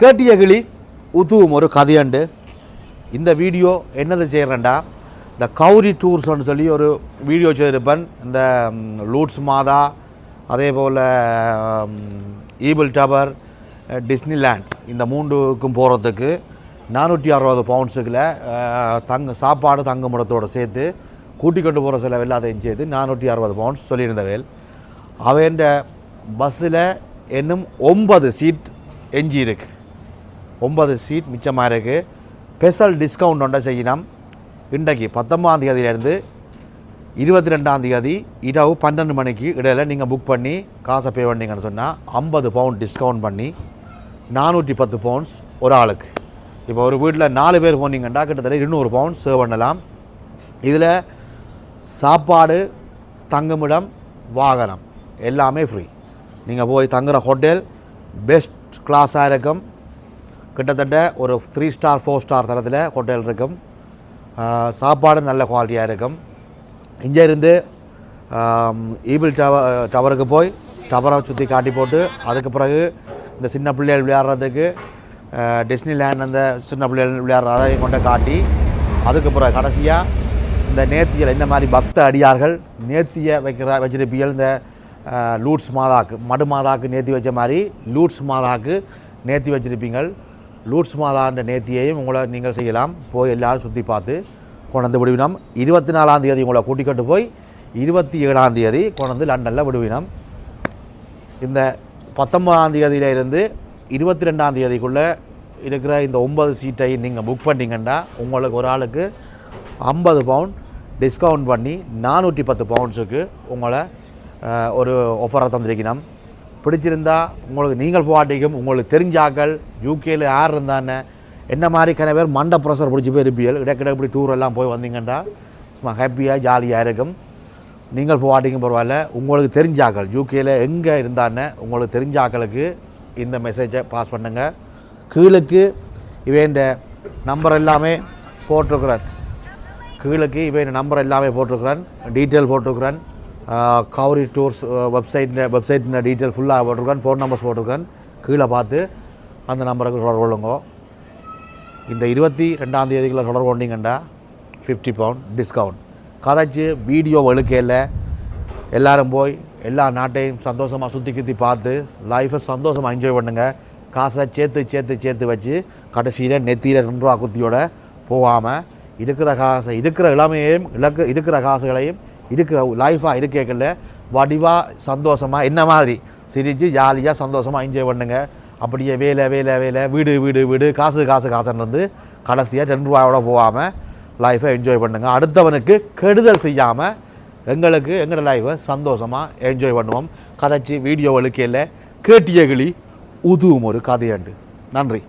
கேட்டிய கிளி உதுவும் ஒரு கதையண்டு. இந்த வீடியோ என்னது செய்கிறேன்டா இந்த கௌரி டூர்ஸ்னு சொல்லி ஒரு வீடியோ செய்திருப்பேன். இந்த லூட்ஸ் மாதா அதே போல் ஈபிள் டவர் டிஸ்னிலேண்ட் இந்த மூன்றுக்கும் போகிறதுக்கு நானூற்றி அறுபது பவுண்ட்ஸுக்குள்ள தங்க சாப்பாடு தங்குமிடத்தோடு சேர்த்து கூட்டி கொண்டு போகிற செலவு எல்லாத்தையும் சேர்த்து நானூற்றி அறுபது பவுண்ட்ஸ் சொல்லியிருந்தவேல் அவன் பஸ்ஸில் இன்னும் ஒன்பது சீட் எஞ்சி இருக்குது ஒன்பது சீட் மிச்சமாக இருக்குது ஸ்பெஷல் டிஸ்கவுண்ட் ஒன்றை செய்யணும். இன்றைக்கு பத்தொம்பதாம் தேதியிலேருந்து இருபத்தி ரெண்டாம் தேதி இரவு பன்னெண்டு மணிக்கு இடையில் நீங்கள் புக் பண்ணி காசை பே பண்ணீங்கன்னு சொன்னால் ஐம்பது பவுண்ட் டிஸ்கவுண்ட் பண்ணி நானூற்றி பத்து பவுண்ட்ஸ் ஒரு ஆளுக்கு. இப்போ ஒரு வீட்டில் நாலு பேர் போனீங்கன்னா கிட்டத்தட்ட இருநூறு பவுண்ட் சேவ் பண்ணலாம். இதில் சாப்பாடு தங்குமிடம் வாகனம் எல்லாமே ஃப்ரீ நீங்கள் போய் தங்குற ஹோட்டல் பெஸ்ட் கிளாஸாக இருக்கும். கிட்டத்தட்ட ஒரு த்ரீ ஸ்டார் ஃபோர் ஸ்டார் தரத்தில் ஹோட்டல் இருக்கும். சாப்பாடு நல்ல குவாலிட்டியாக இருக்கும். இங்கே இருந்து ஈபிள் டவர் டவருக்கு போய் டவரை சுற்றி காட்டி போட்டு அதுக்கு பிறகு இந்த சின்ன பிள்ளைகள் விளையாடுறதுக்கு டிஸ்னி லேண்ட் அந்த சின்ன பிள்ளைகள் விளையாடுற அதையும் கொண்டு காட்டி அதுக்கு பிறகு கடைசியாக இந்த நேர்த்தியில் இந்த மாதிரி பக்த அடியார்கள் நேர்த்தியை வைக்கிற வச்சிருப்பீர்கள் இந்த லூட்ஸ் மாதாக்கு மடு மாதாக்கு நேர்த்தி வச்ச மாதிரி லூட்ஸ் மாதாக்கு நேர்த்தி வச்சிருப்பீங்கள். லூட்ஸ் மாதான்ற நேர்த்தியையும் உங்களை நீங்கள் செய்யலாம். போய் எல்லாரும் சுற்றி பார்த்து கொண்டு விடுவினோம். இருபத்தி நாலாம் தேதி உங்களை கூட்டிக்கொண்டு போய் இருபத்தி ஏழாம் தேதி கொண்டு லண்டனில் விடுவினோம். இந்த பத்தொன்பதாம் தேதியில இருந்து இருபத்தி ரெண்டாம் தேதிக்குள்ளே இருக்கிற இந்த ஒன்பது சீட்டை நீங்கள் புக் பண்ணிங்கன்னா உங்களுக்கு ஒரு ஆளுக்கு ஐம்பது பவுண்ட் டிஸ்கவுண்ட் பண்ணி நானூற்றி பத்து பவுண்ட்ஸுக்கு உங்களை ஒரு ஒஃபரை தந்திருக்கணும் பிடிச்சிருந்தா உங்களுக்கு நீங்கள் போகாட்டிக்கும் உங்களுக்கு தெரிஞ்சாக்கள் யூகேயில் யார் இருந்தானே என்ன மாதிரி கன பேர் மண்டை ப்ரெஷர் பிடிச்சி போய் இருப்பீர்கள் இடக்கிட இப்படி டூர் எல்லாம் போய் வந்தீங்கன்னா சும்மா ஹாப்பியாக ஜாலியாக இருக்கும். நீங்கள் போகாட்டிங்க பரவாயில்ல உங்களுக்கு தெரிஞ்சாக்கள் யூகேயில் எங்கே இருந்தானே உங்களுக்கு தெரிஞ்சாக்களுக்கு இந்த மெசேஜை பாஸ் பண்ணுங்க. கீழுக்கு இவேண்ட நம்பர் எல்லாமே போட்டிருக்கிறேன் கீழுக்கு இவன் நம்பர் எல்லாமே போட்டிருக்கிறேன். டீட்டெயில் போட்டிருக்கிறேன். Kaveri tours website website detail ஃபுல்லாக போட்டிருக்கேன். ஃபோன் நம்பர்ஸ் போட்டிருக்கேன். கீழே பார்த்து அந்த நம்பருக்கு தொடர்பு கொள்ளுங்க. இந்த இருபத்தி ரெண்டாம் தேதிக்குள்ள தொடர்பு கொண்டீங்கன்னா ஃபிஃப்டி பவுண்ட் டிஸ்கவுண்ட் கதைச்சு வீடியோ வெளுக்கையில் எல்லோரும் போய் எல்லா நாட்டையும் சந்தோஷமாக சுற்றி கித்தி பார்த்து லைஃப்பை சந்தோஷமாக என்ஜாய் பண்ணுங்கள் காசை சேர்த்து சேர்த்து சேர்த்து வச்சு கடைசியில் நெத்தியில் ரெண்டு ரூபா குத்தியோட போகாமல் இருக்கிற காசை இருக்கிற இளமையையும் இலக்கு இருக்கிற காசுகளையும் இருக்கிற லைஃபாக இருக்கேக்கல வடிவாக சந்தோஷமாக என்ன மாதிரி? சிரித்து ஜாலியாக சந்தோஷமாக என்ஜாய் பண்ணுங்க. அப்படியே வேலை வேலை வேலை வீடு வீடு வீடு காசு காசு காசுன்னு வந்து கடைசியாக ரெண்டு ரூபாயோட போகாமல் லைஃப்பை என்ஜாய் பண்ணுங்கள் அடுத்தவனுக்கு கெடுதல் செய்யாமல் எங்களுக்கு எங்களோட லைஃப்பை சந்தோஷமாக என்ஜாய் பண்ணுவோம். கதைச்சி வீடியோ வழுக்கையில் கேட்டிய கிளி உதுவும் ஒரு கதையாண்டு. நன்றி.